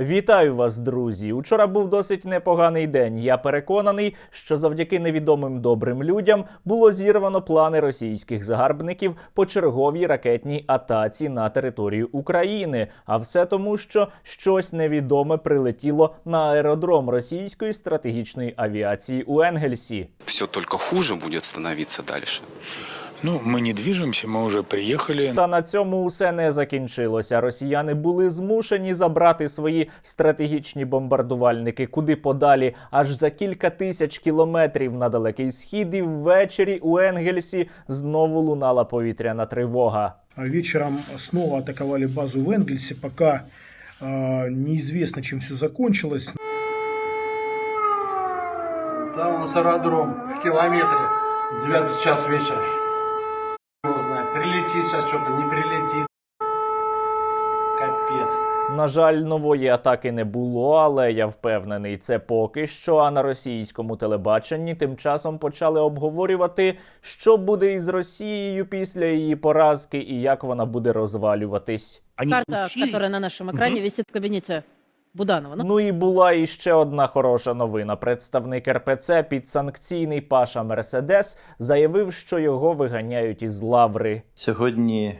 Вітаю вас, друзі! Учора був досить непоганий день. Я переконаний, що завдяки невідомим добрим людям було зірвано плани російських загарбників по черговій ракетній атаці на територію України. А все тому, що щось невідоме прилетіло на аеродром російської стратегічної авіації у Енгельсі. все только хуже будет становиться дальше. Ну, мы не движемся, мы уже приехали. Та на цьому усе не закінчилося. Росіяни були змушені забрати свої стратегічні бомбардувальники куди подалі, аж за кілька тисяч кілометрів на далекий схід, і ввечері у Енгельсі знову лунала повітряна тривога. А Вечером снова атаковали базу в Энгельсе, пока э, неизвестно, чем все закончилось. Там у нас аэродром в километре. Девятый час вечера. Прилетит сейчас что-то, не прилетит. Капец. На жаль, нової атаки не було, але я впевнений, це поки що. А на російському телебаченні тим часом почали обговорювати, що буде із Росією після її поразки і як вона буде розвалюватись. Карта, которая на нашем экране висит в кабинете Буданова. Ну, Ну і була іще одна хороша новина. Представник РПЦ підсанкційний Паша Мерседес заявив, що його виганяють із лаври. Сьогодні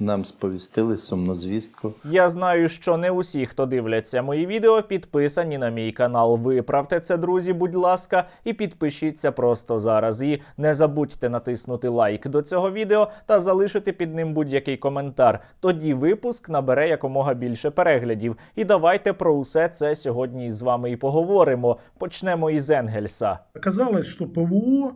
нам сповістили сумну звістку. Я знаю, що не усі, хто дивляться мої відео, підписані на мій канал. Виправте це, друзі, будь ласка, і підпишіться просто зараз. І не забудьте натиснути лайк до цього відео та залишити під ним будь-який коментар. Тоді випуск набере якомога більше переглядів. І давайте про усе це сьогодні з вами і поговоримо. Почнемо із Енгельса. Оказалось, что ПВО,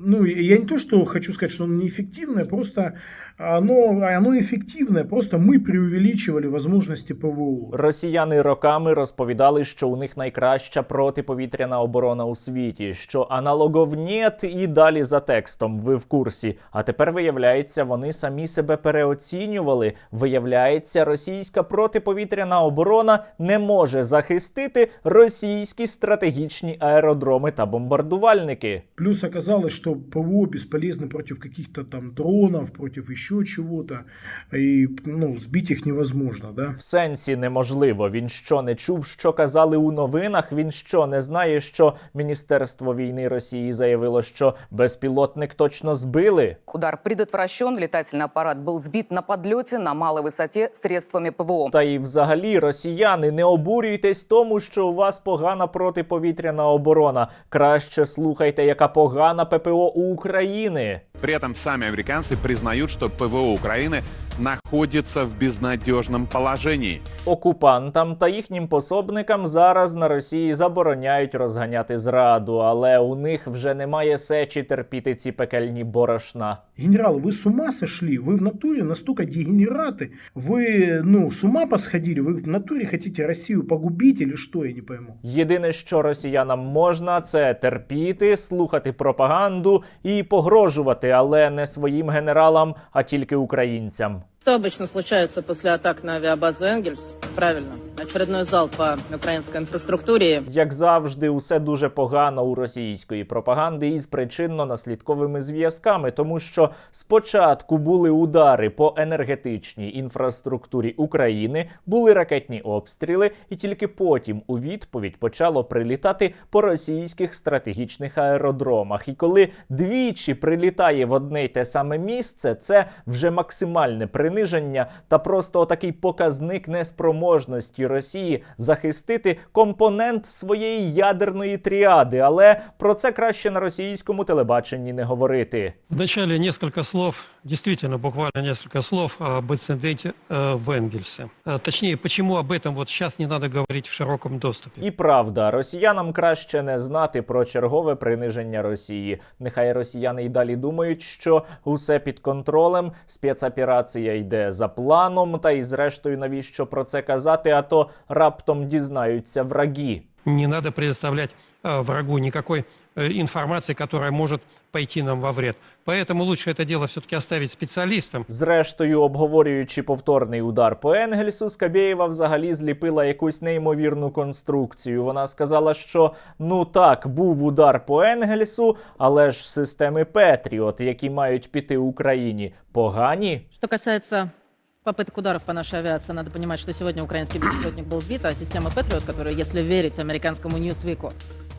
ну, я не то, что хочу сказать, что оно неэффективное, просто оно, оно эффективное, просто мы преувеличивали возможности ПВО. Росіяни роками розповідали, що у них найкраща протиповітряна оборона у світі, що аналогов нет і далі за текстом. Ви в курсі. А тепер виявляється, вони самі себе переоцінювали. Виявляється, російська протиповітряна оборона не може захистити російські стратегічні аеродроми та бомбардувальники. Плюс оказалось, что ПВО бесполезно против каких-то там дронов, против еще чего-то, и ну, сбить их невозможно, да. В сенсі неможливо. Він що не чув, що казали у новинах. Він що не знає, що Міністерство війни Росії заявило, що безпілотник точно збили. Удар предотвращен, летательный аппарат был сбит на подлете на малой высоте средствами ПВО. Та і взагалі, росіяни, не обурюйтесь тому, що у вас погана протиповітряна оборона. Краще слухайте, яка погана ППО України. При этом сами американцы признают, что ПВО Украины находится в безнадежном положении. Окупантам та їхнім пособникам зараз на Росії забороняють розганяти зраду, але у них вже немає сечі терпіти ці пекельні борошна. Генерал, вы с ума сошли? Вы в натуре настолько дегенераты? Вы, ну, с ума посходили? Вы в натуре хотите Россию погубить или что, я не пойму? Єдине, що росіянам можна, це терпіти, слухати пропаганду і погрожувати, але не своїм генералам, а тільки українцям. Что обычно случается после атак на авиабазу Энгельс? Правильно. Очередной залп по украинской инфраструктуре. Як завжди, усе дуже погано у російської пропаганди із причинно-наслідковими зв'язками, тому що спочатку були удари по енергетичній інфраструктурі України, були ракетні обстріли, і тільки потім у відповідь почало прилітати по російських стратегічних аеродромах. І коли двічі прилітає в одне й те саме місце, це вже максимальне приниження та просто отакий показник неспроможності Росії захистити компонент своєї ядерної тріади. Але про це краще на російському телебаченні не говорити. Вначалі несколько слов, действительно, буквально несколько слов об инциденте э, в Энгельсе. Э, Точнее, почему об этом вот сейчас не надо говорить в широком доступе. І правда, росіянам краще не знати про чергове приниження Росії. Нехай росіяни й далі думають, що усе під контролем, спецоперація йде за планом, та й зрештою навіщо про це казати, а то раптом дізнаються враги. Не надо предоставлять э, врагу никакой э, информации, которая может пойти нам во вред. Поэтому лучше это дело все-таки оставить специалистам. Зрештою, обговорюючи повторний удар по Енгельсу, Скабєєва взагалі зліпила якусь неймовірну конструкцію. Вона сказала, що ну так, був удар по Енгельсу, але ж системи Петріот, які мають піти Україні, погані. Что касается попыток ударов по нашей авиации. Надо понимать, что сегодня украинский беспилотник был сбит, а система Патриот, которая, если верить американскому Ньюсвику,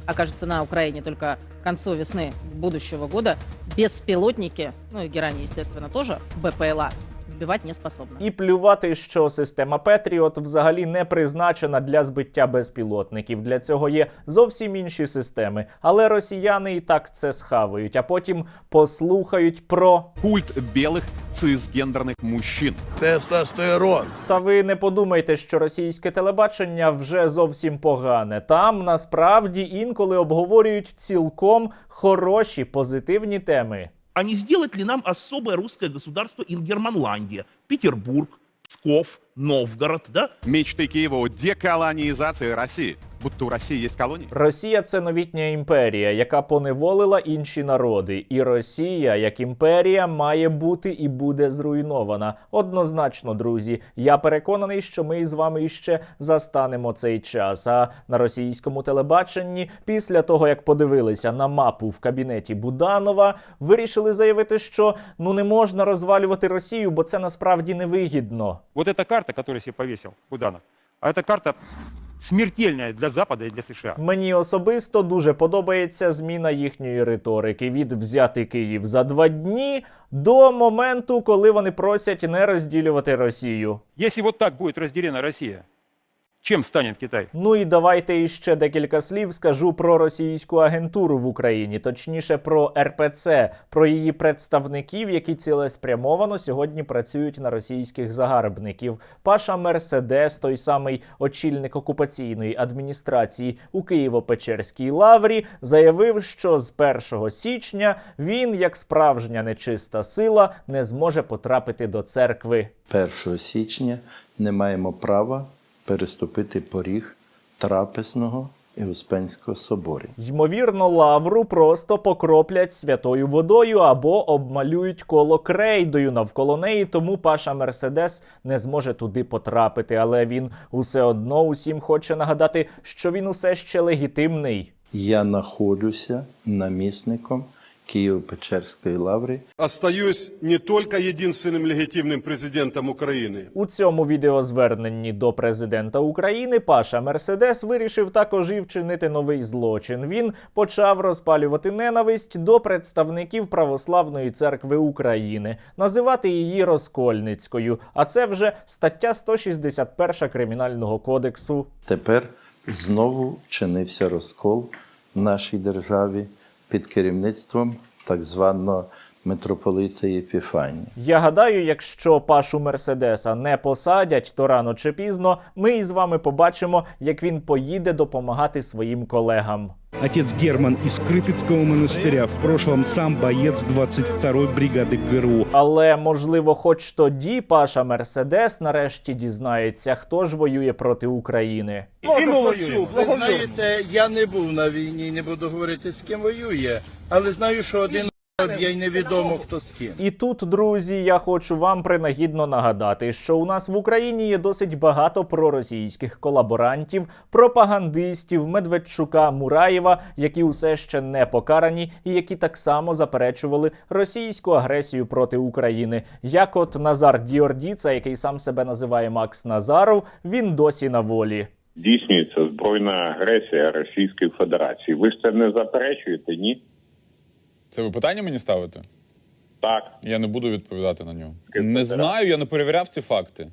окажется на Украине только к концу весны будущего года, беспилотники, ну и Герани, естественно, тоже, БПЛА, сбивать не способны. І плювати, що система Петріот взагалі не призначена для збиття безпілотників. Для цього є зовсім інші системи. Але росіяни і так це схавають, а потім послухають про Культ белых цисгендерных мужчин. Тестостерон. Та ви не подумайте, що російське телебачення вже зовсім погане. Там насправді інколи обговорюють цілком хороші позитивні теми. А не сделать ли нам особое русское государство Ингерманландия, Петербург, Псков, Новгород, да? Мечты Киева о деколонизации России. Будто у России есть колонии. Росія це новітня імперія, яка поневолила інші народи. І Росія, як імперія, має бути і буде зруйнована. Однозначно, друзі. Я переконаний, що ми з вами іще застанемо цей час. А на російському телебаченні, після того як подивилися на мапу в кабінеті Буданова, вирішили заявити, що ну не можна розвалювати Росію, бо це насправді невигідно. Вот эта карта, которую себе повесил Буданов, а эта карта смертельна для Запада і для США. Мені особисто дуже подобається зміна їхньої риторики від взяти Київ за два дні до моменту, коли вони просять не розділювати Росію. Якщо вот так буде розділена Россия, чем станет Китай? Ну і давайте іще декілька слів скажу про російську агентуру в Україні, точніше про РПЦ, про її представників, які цілеспрямовано сьогодні працюють на російських загарбників. Паша Мерседес, той самий очільник окупаційної адміністрації у Києво-Печерській лаврі, заявив, що з 1 січня він, як справжня нечиста сила, не зможе потрапити до церкви. 1 січня не маємо права переступити поріг трапезного і Успенського соборів. Ймовірно, лавру просто покроплять святою водою або обмалюють коло крейдою навколо неї, тому Паша Мерседес не зможе туди потрапити. Але він усе одно усім хоче нагадати, що він усе ще легітимний. Я знаходжуся намісником Києво-Печерської лаври Остаюсь не только единственным легитимным президентом Украины, У цьому відеозверненні до президента України Паша Мерседес вирішив також і вчинити новий злочин. Він почав розпалювати ненависть до представників Православної церкви України, називати її розкольницькою. А це вже стаття 161 кримінального кодексу. Тепер знову вчинився розкол в нашій державі під керівництвом так званого митрополита Єпіфанія. Я гадаю, якщо Пашу Мерседеса не посадять, то рано чи пізно ми із вами побачимо, як він поїде допомагати своїм колегам. Отец Герман из Крыпецкого монастыря, в прошлом сам боец 22-й бригады ГРУ. Але можливо, хоч тоді Паша Мерседес нарешті дізнається, хто ж воює проти України. Знаєте, я не був на війні, не буду говорити з ким воює, але знаю, що один є й невідомо хто з ким. І тут, друзі, я хочу вам принагідно нагадати, що у нас в Україні є досить багато проросійських колаборантів, пропагандистів, Медведчука, Мураєва, які усе ще не покарані і які так само заперечували російську агресію проти України. Як от Назар Діордіца, який сам себе називає Макс Назаров, він досі на волі. здійснюється збройна агресія Російської Федерації. Ви ж це не заперечуєте, ні? Це ви питання мені ставите? Так. Я не буду відповідати на нього. Не знаю, я не перевіряв ці факти.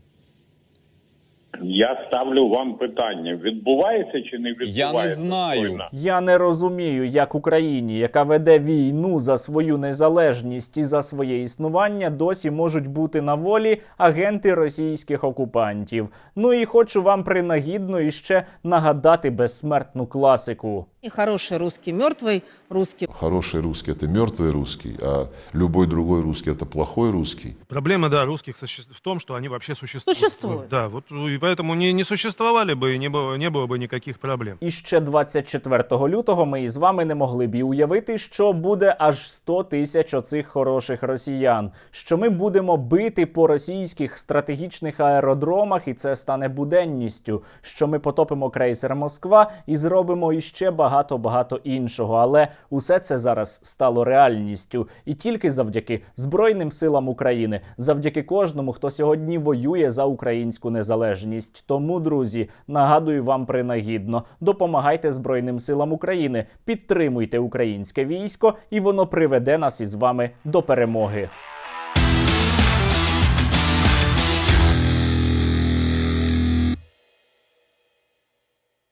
Я ставлю вам питання: відбувається чи не відбувається? Я не знаю. Я не розумію, як Україні, яка веде війну за свою незалежність і за своє існування, досі можуть бути на волі агенти російських окупантів. Ну і хочу вам принагідно іще нагадати безсмертну класику. И хороший русский мертвый, русский Хороший русский – это мертвый русский, а любой другой русский – это плохой русский. Проблема, да, русских в том, что они вообще существуют. Существуют. Да, вот и поэтому не, не существовали бы, и не было, не было бы никаких проблем. І ще 24 лютого ми із вами не могли б і уявити, що буде аж 100 тисяч оцих хороших росіян. Що ми будемо бити по російських стратегічних аеродромах, і це стане буденністю. Що ми потопимо крейсер Москва і зробимо іще багато багато багато іншого. Але усе це зараз стало реальністю, і тільки завдяки Збройним силам України, завдяки кожному, хто сьогодні воює за українську незалежність. Тому, друзі, нагадую вам принагідно: допомагайте Збройним силам України, підтримуйте українське військо, і воно приведе нас із вами до перемоги.